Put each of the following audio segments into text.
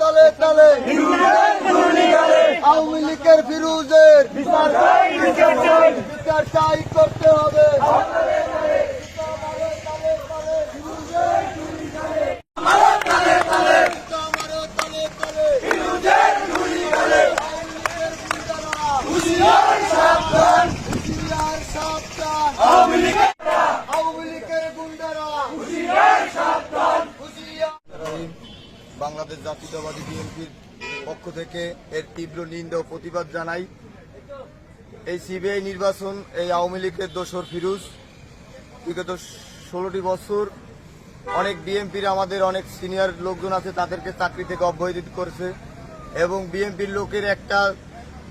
তালে তালে। আওয়ামী লীগের ফিরুজের বিচার চাই। বাংলাদেশ জাতীয়তাবাদী বিএনপির পক্ষ থেকে এর তীব্র নিন্দা ও প্রতিবাদ জানাই। এই সিবিআই নির্বাচন এই আওয়ামী লীগের দোসর ফিরুজ বিগত ষোলোটি বছর অনেক বিএনপির আমাদের অনেক সিনিয়র লোকজন আছে তাদেরকে চাকরি থেকে অব্যাহতি করেছে এবং বিএনপির লোকের একটা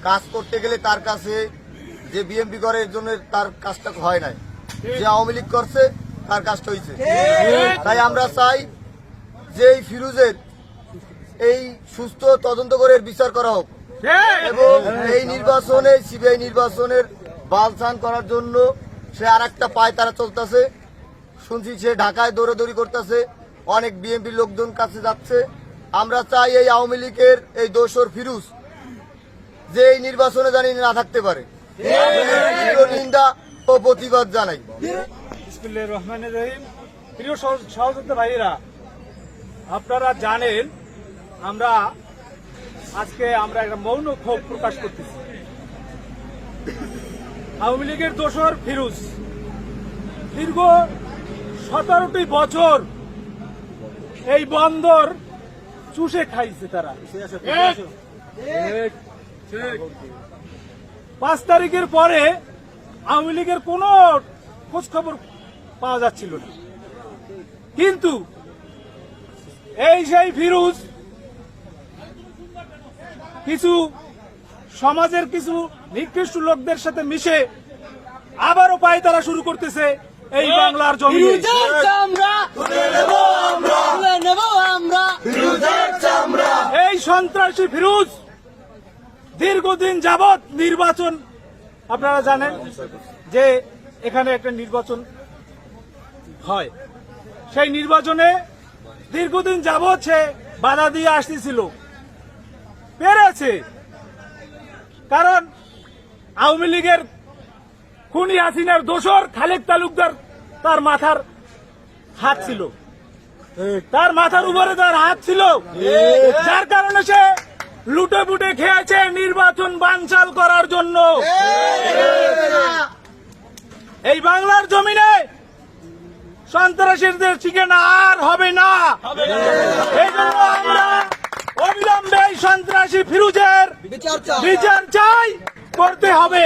কাজ করতে গেলে তার কাছে যে বিএনপি করে এর জন্য তার কাজটা হয় নাই। যে আওয়ামী লীগ করছে তার কাজটা হয়েছে তাই আমরা চাই যে এই ফিরুজের এই সুস্থ তদন্ত করে বিচার করা হোক। এবং এই নির্বাচনে সিবিআই নির্বাচনের বালছান করার জন্য সে আর একটা পায় তারা চলতেছে। শুনছি সে ঢাকায় দৌড়াদৌড়ি করতেছে। অনেক বিএনপির লোকজন কাছে যাচ্ছে। আমরা চাই এই আওয়ামী লীগের এই দোসর ফিরুজ যে এই নির্বাচনে জানি না থাকতে পারে। নিন্দা ও প্রতিবাদ জানাই। রহিম। প্রিয় সহযোদ্ধা ভাইয়েরা আপনারা জানেন আমরা আজকে আমরা একটা মৌন ক্ষোভ প্রকাশ করতেছি। আওয়ামী লীগের দোসর ফিরুজ, দীর্ঘ সতেরোটি বছর এই বন্দর চুষে খাইছে তারা। পাঁচ তারিখের পরে আওয়ামী লীগের কোন খোঁজ খবর পাওয়া যাচ্ছিল না। কিন্তু এই সেই ফিরুজ কিছু সমাজের কিছু নিকৃষ্ট লোকদের সাথে মিশে আবারও পায় তারা শুরু করতেছে এই বাংলার জমি ফিরোজের চামড়া তুলে নেব আমরা তুলে নেব আমরা। এই সন্ত্রাসী ফিরুজ দীর্ঘদিন যাবৎ নির্বাচন আপনারা জানেন যে এখানে একটা নির্বাচন হয়। সেই নির্বাচনে দীর্ঘদিন যাবৎ সে বাধা দিয়ে আসতেছিল। পেরেছে কারণ আওয়ামী লীগের খুনি হাসিনার দোসর খালেদ তালুকদার তার মাথার হাত ছিল। তার মাথার উপরে তার হাত ছিল। যার কারণে সে লুটে পুটে খেয়েছে নির্বাচন বানচাল করার জন্য। এই বাংলার জমিনে সন্ত্রাসীদের ঠিকানা আর হবে না। এই জন্য আমরা ফিরুজের বিচার চাই করতে হবে।